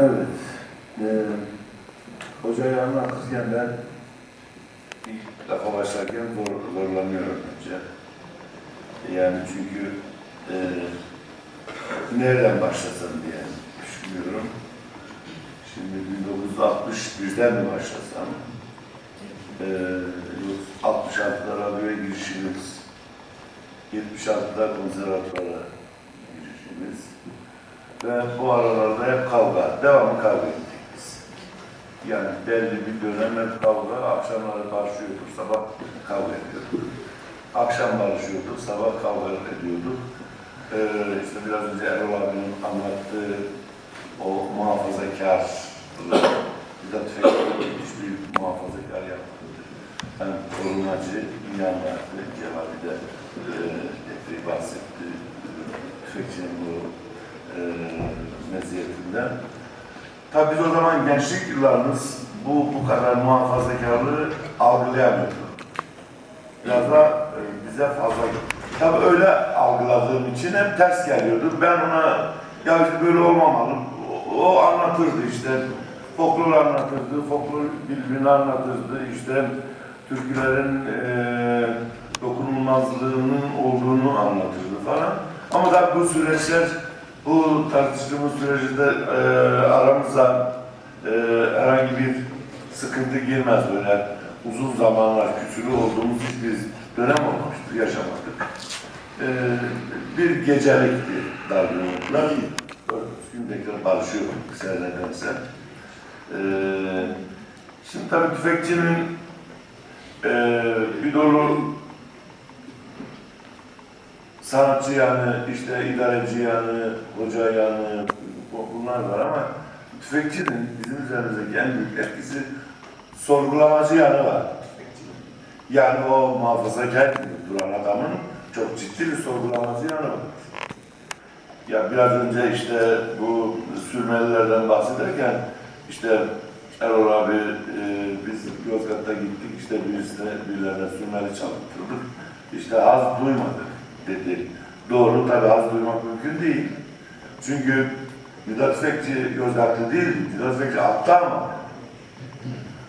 Evet. Ee, hocayı anlatırken ben ilk defa başlarken zor, zorlanıyorum önce. Yani çünkü e, nereden başlasam diye düşünüyorum. Şimdi 1961'den mi başlasam? E, 66'da radyoya girişimiz, 76'da konservatuara girişimiz, ve bu aralarda hep kavga, devamlı kavga ettik biz. Yani belli bir dönem hep kavga, akşamları barışıyorduk, sabah kavga ediyorduk. Akşam barışıyorduk, sabah kavga ediyorduk. Ee, işte biraz önce Erol abinin anlattığı o muhafazakar, bir de tüfekli hiçbir muhafazakar yapmadı. Yani korumacı, inanmaktı, Cevabi de e, bahsetti. Tüfekçinin bu e, meziyetinden. Tabii biz o zaman gençlik yıllarımız bu bu kadar muhafazakarlığı algılayamıyorduk. Biraz da e, bize fazla Tabii öyle algıladığım için hep ters geliyordu. Ben ona ya işte böyle olmamalı. O, o anlatırdı işte. Folklor anlatırdı, folklor birbirini anlatırdı. İşte türkülerin e, dokunulmazlığının olduğunu anlatırdı falan. Ama tabii bu süreçler bu tartıştığımız sürecinde e, aramıza e, herhangi bir sıkıntı girmez böyle uzun zamanlar küsülü olduğumuz hiçbir dönem olmamıştır, yaşamadık. E, bir gecelikti dargınlıklar. Dört gün tekrar barışıyorduk senedense. E, şimdi tabii tüfekçinin e, bir dolu sanatçı yanı, işte idareci yanı, hoca yanı, bu- bunlar var ama tüfekçinin bizim üzerimizdeki en büyük etkisi sorgulamacı yanı var. Yani o muhafazakar duran adamın çok ciddi bir sorgulamacı yanı var. Ya biraz önce işte bu sürmelilerden bahsederken işte Erol abi e, biz Yozgat'ta gittik işte birisine birilerine sürmeli çalıttırdık. İşte haz duymadık dedi. Doğru tabi haz duymak mümkün değil. Çünkü Müdat Tüfekçi Yozgatlı değil, Müdat Tüfekçi aptal mı?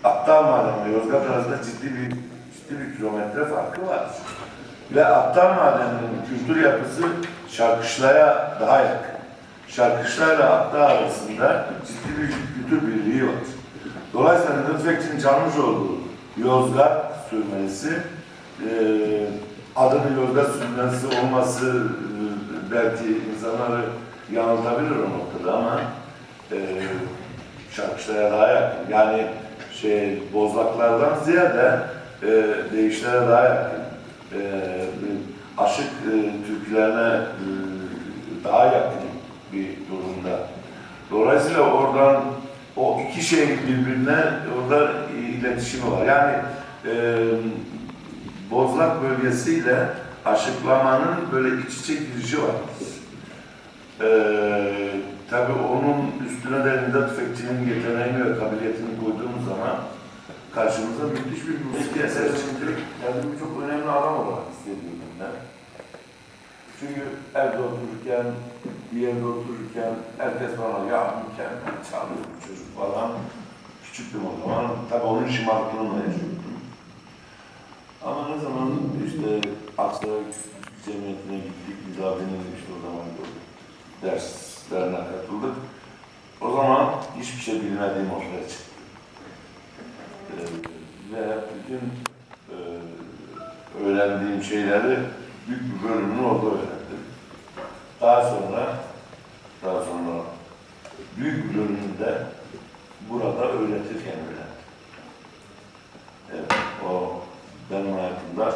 Aptal madenle Yozgat arasında ciddi bir ciddi bir kilometre farkı var. Ve aptal madeninin kültür yapısı Şarkışla'ya daha yakın. Şarkışla'yla aptal arasında ciddi bir kültür birliği var. Dolayısıyla Müdat Tüfekçi'nin çalmış olduğu Yozgat sürmesi e, adının Yozgat sürmesi olması e, belki insanları yanıltabilir o noktada ama e, Şarkışla'ya daha yakın. Yani şey bozlaklardan ziyade e, değişlere daha yakın. E, aşık e, türkülerine e, daha yakın bir durumda. Dolayısıyla oradan o iki şey birbirine orada iletişimi var. Yani e, Bozlak bölgesiyle aşıklamanın böyle iç içe girişi var. Ee, tabii onun üstüne de Nidat Tüfekçi'nin yeteneğini ve kabiliyetini koyduğumuz zaman karşımıza müthiş bir müzik eser çıktı. Bu çok önemli adam olarak hissediyorum ben. Çünkü evde otururken, bir yerde otururken herkes bana ya mükemmel çalıyor çocuk falan. Küçüktüm o zaman. Tabii onun şımarıklığını yaşıyordum. Ama ne zaman işte Aksaray Cemiyeti'ne gittik, abinin işte o zaman gördük. Derslerine katıldık. O zaman hiçbir şey bilmediğim ortaya çıktı. Ee, ve bütün e, öğrendiğim şeyleri büyük bir bölümünü orada öğrendim. Daha sonra daha sonra büyük bir bölümünü de burada öğretirken öğrendim. Evet, o benim hayatımda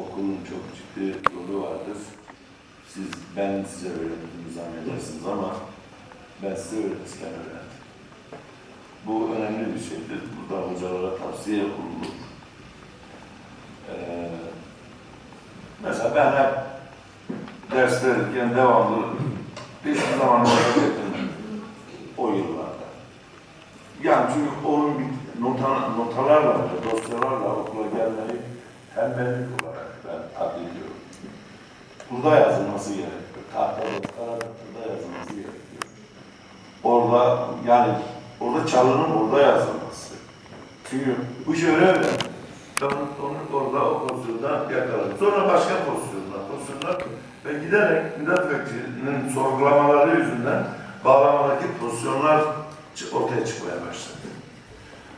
okulun çok ciddi rolü vardır. Siz, ben size öğrettiğimi zannedersiniz ama ben size öğretirken öğrendim. Bu önemli bir şeydir. Burada hocalara tavsiye olunur. Ee, mesela ben hep ders verirken devamlı hiçbir zaman öğretmedim o yıllarda. Yani çünkü onun bir nota, notalarla, dosyalarla okula gelmeyi tembellik olarak. Burada yazılması gerekiyor. Tahtada, karada burada yazılması gerekiyor. orada yani orada çalının orada yazılması. Çünkü bu iş öyle öyle. Onu orada o pozisyonda yakaladım. Sonra başka pozisyonlar, pozisyonlar ve giderek milletvekilinin sorgulamaları yüzünden bağlamadaki pozisyonlar ortaya çıkmaya başladı.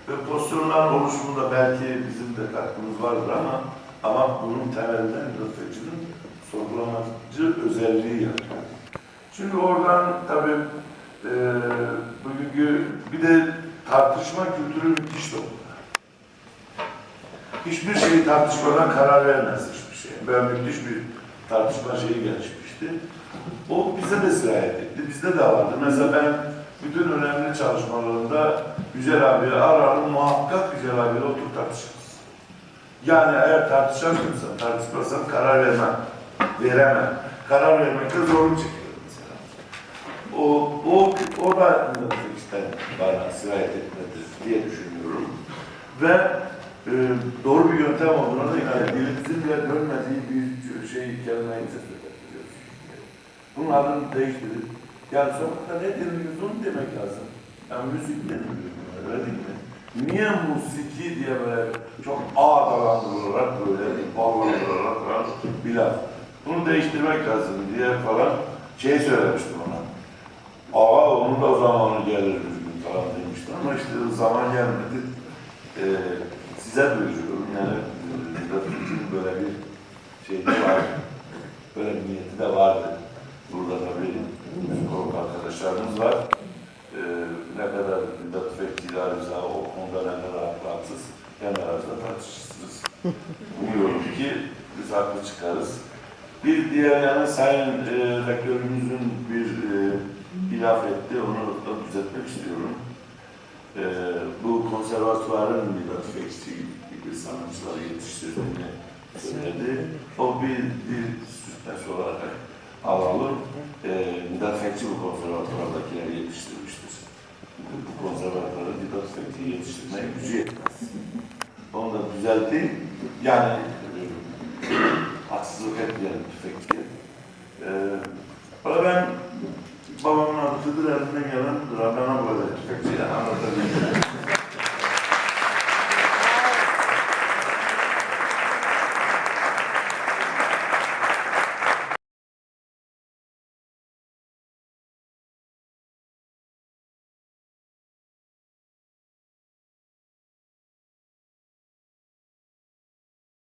Ve pozisyonların oluşumunda belki bizim de katkımız vardır ama ama bunun temelinde milletvekilinin sorgulamacı özelliği yatıyor. Çünkü oradan tabii e, bugünkü bir de tartışma kültürü müthiş durumda. Hiçbir şeyi tartışmadan karar vermez hiçbir şey. Böyle müthiş bir tartışma şeyi gelişmişti. O bize de sirayet etti. Bizde de vardı. Mesela ben bütün önemli çalışmalarımda Yücel abi ararım, muhakkak Yücel abiyle oturup tartışırız. Yani eğer tartışamıyorsam, tartışmasam karar vermem, veremem. Karar vermekte zorluk çekiyorum mesela. O, o, o da işte bana sirayet etmedi diye düşünüyorum. Ve e, doğru bir yöntem olduğuna da inanıyorum. Dilimizin bile görmediği bir şey kelimeyi biliyoruz. Bunun adını değiştirip, yani sokakta ne dinliyoruz onu demek lazım. Yani müzik ne dinliyoruz, öyle değil mi? Niye musiki diye böyle çok ağdalandırılarak böyle bağlandırılarak bir laf. Bunu değiştirmek lazım diye falan şey söylemiştim ona. Ağa onun da zamanı gelir bir falan demiştim ama işte zaman gelmedi. Ee, size duyuruyorum yani Murat'ın böyle bir şey var. Böyle bir niyeti de vardı. Burada tabii psikolog arkadaşlarımız var. Ee, ne kadar Vedat Fekhi'yle Arıza o konuda ne kadar haklısız kendi aranızda tartışırsınız. Umuyorum ki biz haklı çıkarız. Bir diğer yana Sayın e, Rektörümüzün bir e, ilaf etti, onu da düzeltmek istiyorum. E, bu konservatuvarın Fekhi gibi sanatçıları yetiştirdiğini söyledi. O bir, bir süsmesi olarak alalım. E, Fekhi bu konservatuvardakileri yetiştirmiştir. Bu konservatuvarı Fekhi yetiştirmeye gücü yetmez. Onu da düzelteyim. Yani e, haksızlık etmeyelim Fekhi'ye. E, valla ben babamın adı Kıdır eline gelen Rabena böyle Fekhi'ye anlatabilirim.